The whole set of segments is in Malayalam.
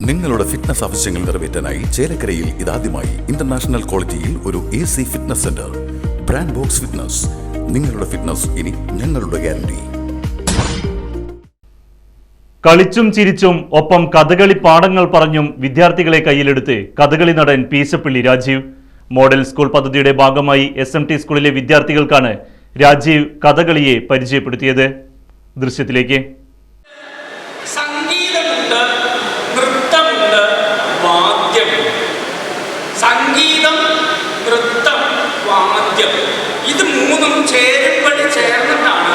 നിങ്ങളുടെ ഫിറ്റ്നസ് ആവശ്യങ്ങൾ നിറവേറ്റാനായി ചേലക്കരയിൽ ഇതാദ്യമായി ഇന്റർനാഷണൽ ക്വാളിറ്റിയിൽ ഒരു A C fitness centre brand box fitness നിങ്ങളുടെ ഫിറ്റ്നസ് ഇനി ഞങ്ങളുടെ ഗ്യാരണ്ടി കളിച്ചും ചിരിച്ചും ഒപ്പം കഥകളി പാഠങ്ങൾ പറഞ്ഞും വിദ്യാർത്ഥികളെ കയ്യിലെടുത്ത് കഥകളി നടൻ പീശപ്പള്ളി രാജീവ്. മോഡൽ സ്കൂൾ പദ്ധതിയുടെ ഭാഗമായി എസ് എം ടി സ്കൂളിലെ വിദ്യാർത്ഥികൾക്കാണ് രാജീവ് കഥകളിയെ പരിചയപ്പെടുത്തിയത്. ദൃശ്യത്തിലേക്ക് സംഗീതമുണ്ട് നൃത്തമുണ്ട് വാദ്യമുണ്ട് സംഗീതം നൃത്തം വാദ്യം ഇത് മൂന്നും ചേരുമ്പടി ചേർന്നിട്ടാണ്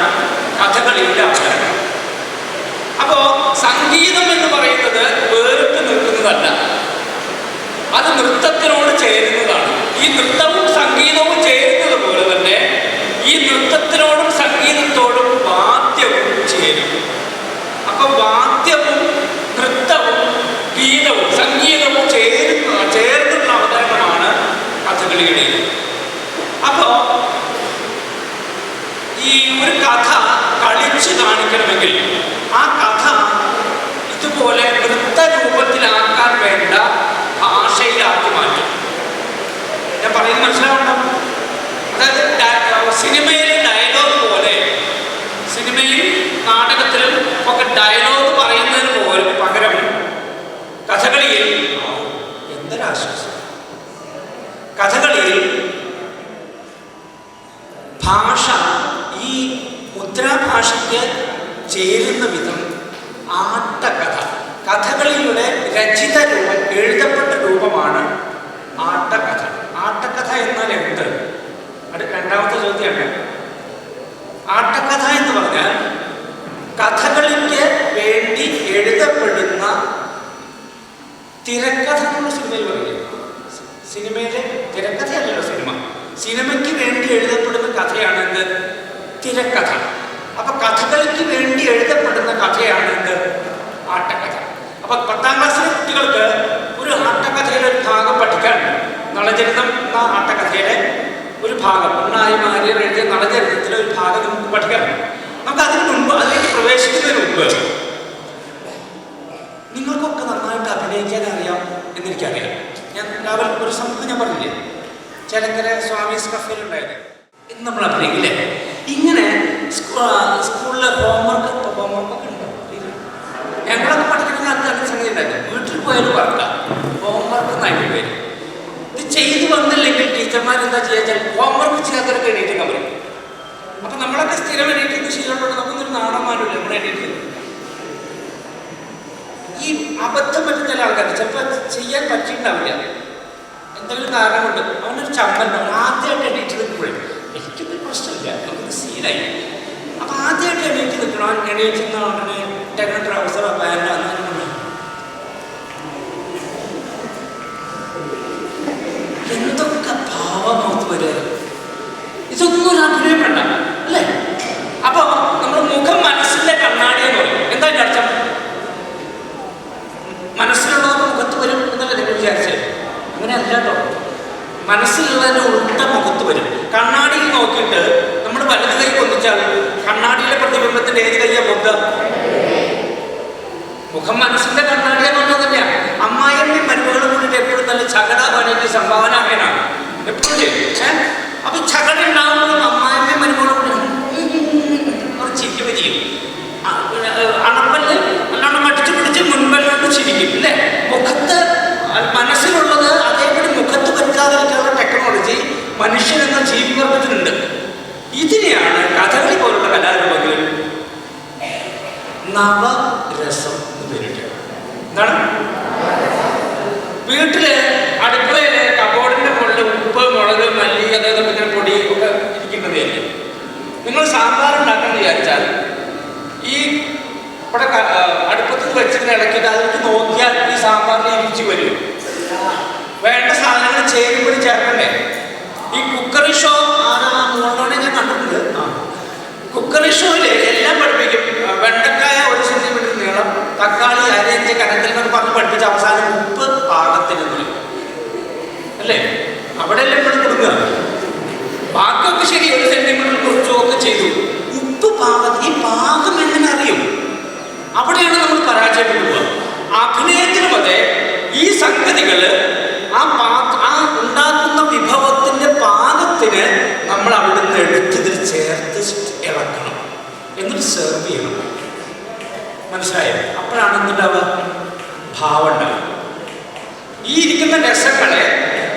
കഥകളിയുടെ ആചരണം അപ്പോ സംഗീതം എന്ന് പറയുന്നത് വേറിട്ട് നിൽക്കുന്നതല്ല അത് നൃത്തത്തിനോട് ചേരുന്നതാണ്. ഈ നൃത്തവും സംഗീതവും ചേരുന്നത് പോലെ തന്നെ ഈ നൃത്തത്തിനോടും സംഗീതത്തോടും വാദ്യവും ചേരും അപ്പൊ വാദ്യവും നൃത്തവും ഗീതവും സംഗീതവും ചേരുന്ന ചേർന്നുള്ള അവതരണമാണ് കഥകളിയുടെ അപ്പോ ഈ ഒരു കഥ കളിച്ച് കാണിക്കണമെങ്കിൽ ആ കഥ ഇതുപോലെ നൃത്ത രൂപത്തിലാക്കാൻ വേണ്ട ഭാഷയിലാക്കി മാറ്റും ഞാൻ പറയുന്നത് മനസ്സിലാവണം അതായത് ഡയ- സിനിമയിലെ ഡയലോഗ് പോലെ സിനിമയിൽ നാടകത്തിലും ഒക്കെ ഡയലോഗ് പറയുന്നതിന് പോലും പകരം കഥകളിയിൽ എന്തൊരാശ്വാസം കഥകളിയിൽ ഭാഷ ഈ മുദ്രാഭാഷയ്ക്ക് ചേരുന്ന വിധം ആട്ടകഥ. കഥകളിയുടെ രചിത രൂപം എഴുതപ്പെട്ട രൂപമാണ് ആട്ടകഥ. ആട്ടകഥ എന്നാൽ എന്ത്? അത് രണ്ടാമത്തെ ചോദ്യമാണ്. ആട്ടക്കഥ എന്ന് പറഞ്ഞാൽ കഥകളിക്ക് വേണ്ടി എഴുതപ്പെടുന്ന തിരക്കഥ സിനിമയിൽ പറയുന്നത് സിനിമയിലെ സിനിമയ്ക്ക് വേണ്ടി എഴുതപ്പെടുന്ന കഥയാണ് എന്ത് തിരക്കഥ. അപ്പൊ കഥകൾക്ക് വേണ്ടി എഴുതപ്പെടുന്ന കഥയാണ് എന്ത് ആട്ടക്കഥ. അപ്പൊ പത്താം ക്ലാസ്സിലെ കുട്ടികൾക്ക് ഒരു ആട്ടക്കഥയുടെ ഒരു ഭാഗം പഠിക്കാൻ നളചരിതം എന്ന ആട്ടക്കഥയുടെ ഒരു ഭാഗം. ഉണ്ണായി മാരിയർ എഴുതിയ നളചരിതത്തിലെ ഒരു ഭാഗം നമുക്ക് പഠിക്കാം. നമുക്ക് അതിന് മുൻപ് അതിലേക്ക് പ്രവേശിക്കുന്നതിന് മുമ്പ് നിങ്ങൾക്കൊക്കെ നന്നായിട്ട് അഭിനയിക്കാൻ അറിയാം എന്നെനിക്കറിയാം ഞാൻ രാവിലെ ഒരു സമയത്ത് ഞാൻ പറഞ്ഞില്ലേ? ചേലക്കര സ്വാമീസ് കഫേലുണ്ടായത് ഇന്ന് നമ്മൾ അഭിനയിക്കില്ലേ? ഇങ്ങനെ സ്കൂളിലെ ഹോംവർക്ക് ഹോംവർക്ക് ഉണ്ടോ. ഞങ്ങളൊക്കെ പഠിക്കുന്ന അത് അങ്ങനെ സംഗതി ഉണ്ടായിരുന്നു. വീട്ടിൽ പോയാലും വർക്കാം ഹോംവർക്ക് എന്നായിട്ട് വരും ഇത് ചെയ്തു വന്നില്ലെങ്കിൽ ടീച്ചർമാർ എന്താ ചെയ്യാച്ചാൽ ഹോംവർക്ക് ചെയ്യാത്തവരൊക്കെ എണീറ്റേക്കാൻ പറയും അപ്പൊ നമ്മളൊക്കെ സ്ഥിരം എണീറ്റുന്ന ശീലമുള്ളത് നമുക്കൊരു നാണമാനില്ല നമ്മൾ എണീറ്റ് ഈ അബദ്ധം പറ്റുന്ന ചില ആൾക്കാർ ചിലപ്പോൾ ചെയ്യാൻ പറ്റിയിട്ടുണ്ടാവില്ല. എന്തെങ്കിലും കാരണം കൊണ്ട് അവനൊരു ചമ്മലുണ്ടാവും ആദ്യമായിട്ട് എണീറ്റ് നിൽക്കുമ്പോഴേ എനിക്കൊന്നും പ്രശ്നമില്ല. നമുക്കൊരു സീനായി അപ്പൊ ആദ്യമായിട്ട് എണീറ്റ് നിൽക്കണം. അവൻ എണീറ്റ് നിന്ന ഉടനെ നവരസം എന്ന് പേരിട്ട് എന്താണ്? വീട്ടിൽ അടുക്കളയിൽ കബോർഡിന്റെ മുകളിൽ ഉപ്പ് മുളക് മല്ലി അതായത് ഇങ്ങനെ പൊടി ഒക്കെ ഇരിക്കുന്നതല്ലേ നിങ്ങൾ സാമ്പാർ ഉണ്ടാക്കാൻ വിചാരിച്ചാൽ ഈ ഇവിടെ അടുപ്പത്തിൽ അടുപ്പത്ത് വെച്ചിട്ട് ഇടയ്ക്കിട്ട് അതിലേക്ക് നോക്കിയാൽ ഈ സാമ്പാറിന് രുചി വരും. വേണ്ട സാധനങ്ങൾ ചേരുമ്പോൾ ചേർക്കണ്ടേ? ഈ കുക്കറി ഷോ ആരാ മൂന്നോടെ ഞാൻ കണ്ടിട്ടുണ്ട്. കുക്കറി ഷോയിൽ എല്ലാം പഠിപ്പിക്കും. തക്കാളി അരയിഞ്ച് കനത്തിൽ നിന്ന് പറഞ്ഞ് പഠിപ്പിച്ച അവസാനം ഉപ്പ് പാകത്തിന് അല്ലേ? അവിടെയല്ലേ നമ്മൾ കൊടുക്കുക? ബാക്കിയൊക്കെ ശരി ഒരു സെന്റിമീറ്റർ കുറച്ചോ ഒക്കെ ചെയ്തു. ഉപ്പ് പാകം ഈ പാകം എങ്ങനെ അറിയും? അവിടെയാണ് നമ്മൾ പരാജയപ്പെടുക. അഭിനയത്തിന് പതേ ഈ സംഗതികൾ ആ ആ ഉണ്ടാക്കുന്ന വിഭവത്തിന്റെ പാകത്തിന് നമ്മൾ അവിടുന്ന് എടുത്തതിൽ ചേർത്ത് ഇളക്കണം. എന്നിട്ട് സെർവ് ചെയ്യണം. മനസ്സിലായോ? അപ്പോഴാണ് എന്തുണ്ടാവുക? ഭാവം ഉണ്ടാവുക. ഈ ഇരിക്കുന്ന രസങ്ങളെ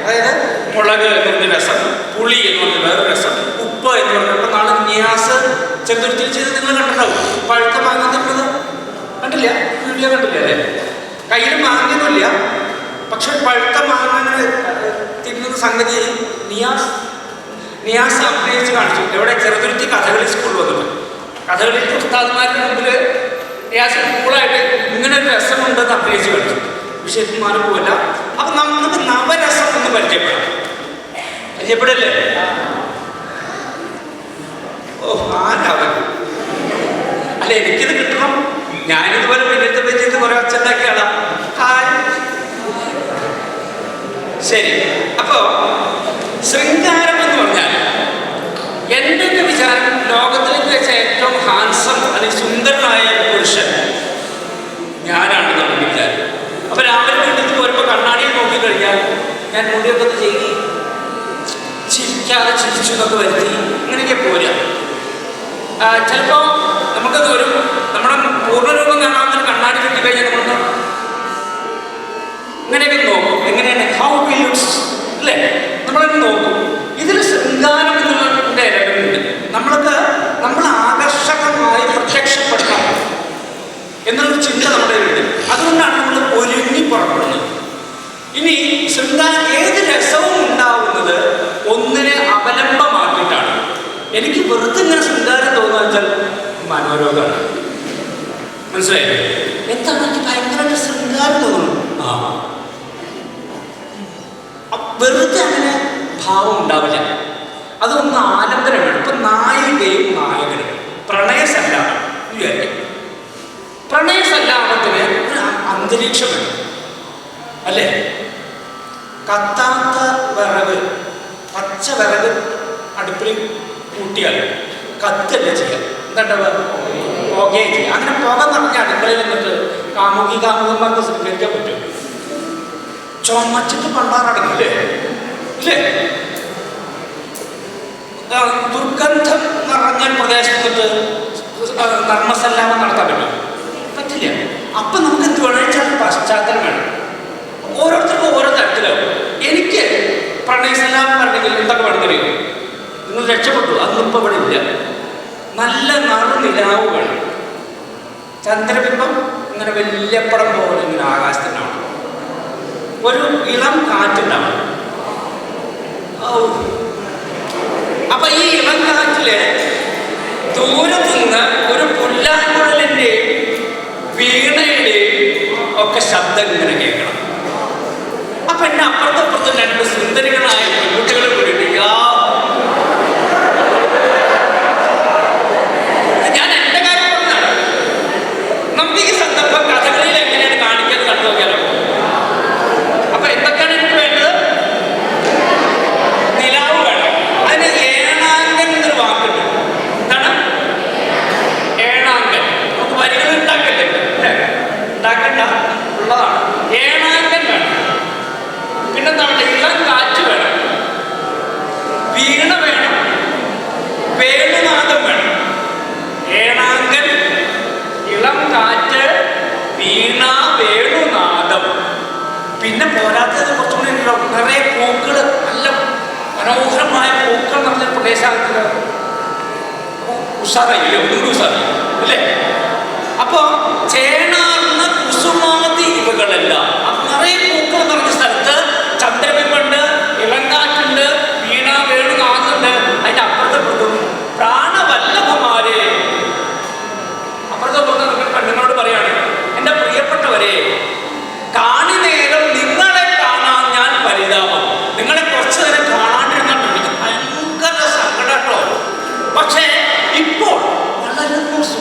അതായത് മുളക് എന്ന് രസം പുളി എന്ന് പറഞ്ഞ വേറെ രസം ഉപ്പ് എന്ന് പറഞ്ഞപ്പോൾ നാളെ ന്യാസ് ചെറുതുരുത്തിൽ ചെയ്ത് നിങ്ങൾ കണ്ടിട്ടുണ്ടാവും. പഴുത്ത മാങ്ങ കണ്ടില്ല? വീട്ടിലെ കണ്ടില്ല അല്ലേ? കയ്യിൽ മാങ്ങയൊന്നുമില്ല പക്ഷെ പഴുത്ത മാങ്ങ തിന്നുന്ന സംഗതി നിയാസ് നിയാസ് അഭിനയിച്ച് കാണിച്ചു. എവിടെ? ചെറുതുരുത്തി കഥകളി സ്കൂളിൽ വന്നിട്ട്. കഥകളി ഉസ്താദ്മാരുടെ മുമ്പിൽ നിയാസ് കൂളായിട്ട് ഇങ്ങനെ ഒരു രസമുണ്ടെന്ന് അഭിനയിച്ച് കാണിച്ചു വിഷയത്തിൽ മാറിപ്പോവില്ല അപ്പൊ നമുക്ക് നവരസം ഒന്ന് പരിചയപ്പെടാം. പരിചയപ്പെടല്ലേ? ഓ ആരാവൻ അല്ല എനിക്കിത് കിട്ടണം. ഞാനിതുപോലെ പിന്നത്തെ വെച്ചിട്ട് കുറെ അച്ഛനാക്കിയാണ് ശരി. അപ്പോ ശൃംഗാരം എന്ന് പറഞ്ഞാൽ എന്റെയൊക്കെ വിചാരം ലോകത്തിലേക്ക് വെച്ച ഏറ്റവും ഹാൻസം അല്ലെങ്കിൽ സുന്ദരനായ ഒരു പുരുഷൻ ഞാനാണെന്നാണ് വിചാരം അപ്പൊ രാവിലെ വീട്ടിൽ വരുമ്പോൾ കണ്ണാടിയിൽ നോക്കിക്കഴിഞ്ഞാൽ ഞാൻ മുടിയൊക്കെ ചെയ്തി ചിരിക്കാതെ ചിരിച്ചു എന്നൊക്കെ വരുത്തി ഇങ്ങനെയൊക്കെ പോരാ ചിലപ്പോൾ നമുക്കത് വരും. നമ്മുടെ പൂർണരൂപം കാണാവുന്ന കണ്ണാടി കിട്ടിക്കഴിഞ്ഞാൽ നമ്മൾ ഇങ്ങനെയൊക്കെ നോക്കും. എങ്ങനെയാണ്? ഹൗ ബി ലുക്സ് അല്ലേ? നമ്മളൊക്കെ നോക്കും. ശൃംഗാരം ഏത് രസവും ഉണ്ടാവുന്നത് ഒന്നിനെ അവലംബമാക്കിയിട്ടാണ്. എനിക്ക് വെറുതെ ഇങ്ങനെ ശൃംഗാരം തോന്നുക വെച്ചാൽ മനോരോഗമാണ്. മനസ്സിലായില്ലേ എന്താണ് എനിക്ക് ഭയങ്കരമായിട്ട് ശൃംഗാരം തോന്നുന്നു ആ. വെറുതെ അങ്ങനെ ഭാവം ഉണ്ടാവില്ല. അതൊന്ന് ആലംബനം വേണം ഇപ്പൊ നായികയും നായകനും. പ്രണയസല്ലാപം വിചാരിക്കും പ്രണയസല്ലാപത്തിന് ഒരു അന്തരീക്ഷം വേണം അല്ലേ? കത്താത്ത വിറക് പച്ച വിറക് അടുപ്പിൽ കൂട്ടിയാൽ കത്തല്ല ചെയ്യാം? എന്താ പുകയെ ചെയ്യുക അങ്ങനെ പുക നിറഞ്ഞ അടുക്കളയിൽ നിന്നിട്ട് കാമുകി കാമുകന്മാർക്ക് സ്വീകരിക്കാൻ പറ്റും. ചുമച്ചിട്ട് പണ്ടാറടങ്ങില്ലേ ഇല്ലേ? ദുർഗന്ധം നിറഞ്ഞ പ്രദേശത്ത് നർമ്മസല്ലാമം നടത്താൻ പറ്റും പറ്റില്ല അപ്പൊ നമുക്ക് എന്ത് വേണം വെച്ചാൽ പശ്ചാത്തലം വേണം ഓരോരുത്തർക്കും ഓരോ തരത്തിലാവും എനിക്ക് പ്രണയസല്ലാമം പറഞ്ഞെങ്കിൽ എന്തൊക്കെ പഠിക്കറിയോ നിങ്ങൾ രക്ഷപ്പെട്ടു അതൊന്നും ഇപ്പൊ ഇവിടെ ഇല്ല നല്ല നറുനിലാവ് വേണം ചന്ദ്രബിംബം ഇങ്ങനെ വലിയ പടം പോലെ ഇങ്ങനെ ആകാശത്തിനാണ് ഒരു ഇളം കാറ്റുണ്ടാവും. അപ്പൊ ഈ ഇളം കാറ്റിൽ ദൂരത്തു നിന്ന് ഒരു പുല്ലാങ്കുഴലിന്റെ വീണയുടെയും ഒക്കെ ശബ്ദം ഇങ്ങനെ കേൾക്കണം. അപ്പൊ എന്റെ അപ്പുറത്തപ്പുറത്ത് രണ്ട് സുന്ദരികളായ പെൺകുട്ടികളെ കൂടിയിട്ട് യാ ഞാൻ എന്റെ കാര്യം പറഞ്ഞതാണ് നമുക്ക് ഈ സന്ദർഭം കഥകളിൽ എങ്ങനെയാണ് കാണിക്കുന്നത് കണ്ടു നോക്കിയാലോ അപ്പൊ എന്തൊക്കെയാണ് എനിക്ക് വേണ്ടത് നിലാവ് വേണം അതിന് ഏണാങ്കൻ എന്നൊരു വാക്കുണ്ട് എന്താണ് ഏണാങ്കൻ നമുക്ക് വരികൾ ഉണ്ടാക്കണ്ടേ അല്ലേ? ഉണ്ടാക്കണ്ട ഉള്ളതാണ് ഏണാങ്കൻ വേണം പിന്നെന്താണ് ഇളം കാറ്റ് വേണം വീണ വേണം വേണുനാഥം വേണം ഏണാങ്കൻ ഇളം കാറ്റ് വീണ വേണുനാദം പിന്നെ പോരാത്തത് കുറച്ചുകൂടി നിറയെ പൂക്കൾ നല്ല മനോഹരമായ പൂക്കൾ നിറഞ്ഞ പ്രദേശാന്തര ഉഷാറായില്ലേ ഒന്നുകൂടി ഉഷാറായി. അല്ലേ? അപ്പോ ചേണാർന്ന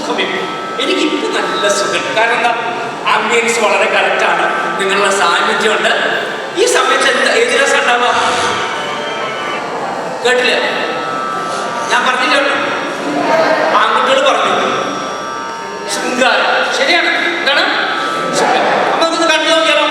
ഇപ്പോൾ എനിക്കിപ്പോൾ നല്ല സുഖം. കാരണം എന്താ? ആംബിയൻസ് വളരെ കറക്റ്റാണ് നിങ്ങളുടെ സാന്നിധ്യമുണ്ട്. ഈ സമയത്ത് എന്താ? ഏത് രസം ഉണ്ടാവുക? കേട്ടില്ല? ഞാൻ പറഞ്ഞില്ല? ആൺകുട്ടികൾ പറഞ്ഞു. ശൃംഗാരം. ശരിയാണ്. എന്താണ്? അപ്പൊ നമുക്ക് കണ്ടു നോക്കിയാലോ?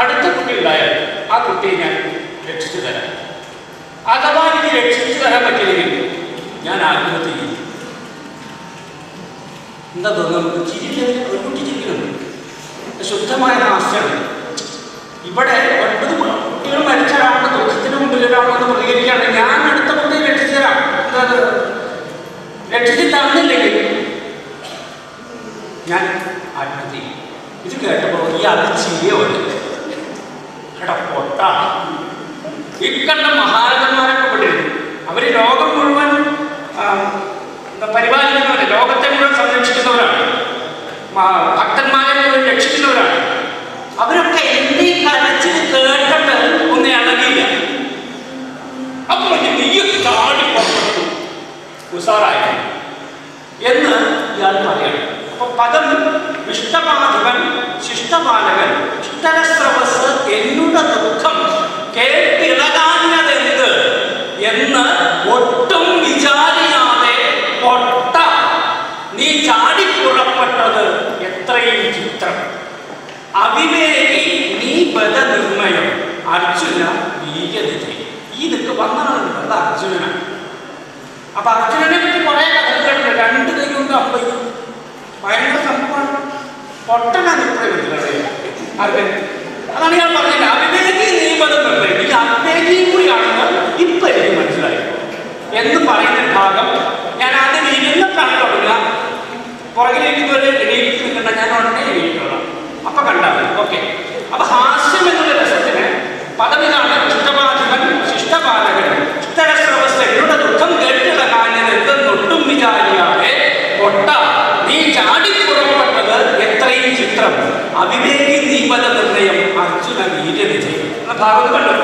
അടുത്ത കുട്ടി ഉണ്ടായാൽ ആ കുട്ടിയെ ഞാൻ രക്ഷിച്ചു തരാം. അഥവാ എനിക്ക് രക്ഷിച്ചു തരാൻ പറ്റില്ലെങ്കിൽ ഞാൻ ആത്മഹത്യ ചെയ്യും. എന്താ തോന്നുന്നു? ചിരിക്കുന്നതിന് ഒരു കുട്ടി ചിരിക്കുന്നുണ്ട് ശുദ്ധമായ ഹാസ്യമാണ് ഇവിടെ ഒൻപത് കുട്ടികൾ മരിച്ച ഒരാളുടെ ദുഃഖത്തിന് മുമ്പിൽ ഒരാൾ വന്ന് പ്രതികരിക്കുകയാണ്. ഞാൻ അടുത്ത കുട്ടിയെ രക്ഷിച്ചു തരാം. എന്നത് രക്ഷിച്ച് തന്നില്ലെങ്കിൽ ഞാൻ ആത്മഹത്യ ഇത് കേട്ടപ്പോൾ ഈ അതിശീലമാണ് എടാ പൊട്ട ഇക്കണ്ട മഹാരഥന്മാരൊക്കെ പെട്ടിരുന്നു അവർ ലോകം മുഴുവൻ പരിപാലിക്കുന്നവരാണ് എന്താ പരിപാലിക്കുന്നവര് ലോകത്തെ മുഴുവൻ സംരക്ഷിക്കുന്നവരാണ്. ഭക്തന്മാരെ മുഴുവൻ രക്ഷിക്കുന്നവരാണ്. അവരൊക്കെ എന്റെ ഈ കരച്ചിൽ കേട്ടിട്ട് ഒന്ന് ഇളകിയില്ല. അപ്പൊ നീ ചാടി പുറപ്പെട്ടു. ഉസാറായി. എന്ന് ഇയാൾ പറയണം അപ്പൊ പദം വിഷ്ടപാധിപൻ ശിഷ്ടപാലകൻ ഇഷ്ടരസ്രവസ് എന്നുടെ ദുഃഖം കേട്ടിളകാഞ്ഞതെന്ത് എന്ന് ഒട്ടും വിചാരിയാതെ പൊട്ട നീ ചാടിപ്പുറപ്പെട്ടത് എത്രയും ചിത്രം അവിവേകി നീ ബലനിർണയം അർജുന വീര്യനിധി. ഈ നിൽക്ക് വന്നതാണ് അത് അർജുനനാണ്. അപ്പൊ അർജുനനെ പറ്റി കുറെ കഥകളുണ്ട്. രണ്ട് കൈ കൊണ്ട് അമ്പയും ഭയങ്കര സംഭവമാണ്. പൊട്ടനാ ഇപ്പോഴും അർജുൻ അതാണ് ഞാൻ പറഞ്ഞത്. അവിവേകി നിയമം നിർണയം ഈ അവിവേകിയും കൂടിയാണെന്ന് ഇപ്പൊ എനിക്ക് മനസ്സിലായി. എന്ന് പറയുന്ന ഭാഗം ഞാൻ ആദ്യം ഇരുന്നിട്ടാണ് തുടങ്ങുക. ഇതുവരെ എണീറ്റ് നിൽക്കണ്ട ഞാൻ ഉടനെ എണീറ്റോളാം. അപ്പൊ കണ്ടാൽ മതി ഓക്കെ. അപ്പൊ ഹാസ്യം എന്നുള്ള രസത്തിന് പദവിതാണ് ഇഷ്ടപാധിപൻ ശിഷ്ടപാലകൻ ഇഷ്ടരസ്രവസ്ഥ എന്നോട് ദുഃഖം കാര്യം എന്തെന്നൊട്ടും വിചാരിയാതെ ഒട്ട നീ ചാടിപ്പുറപ്പെട്ടത് എത്രയും ചിത്രം. അവിവേകി നീപത നിർണയം അർജുന വീര്യവിജയം എന്ന ഭാഗത്ത് കണ്ടു?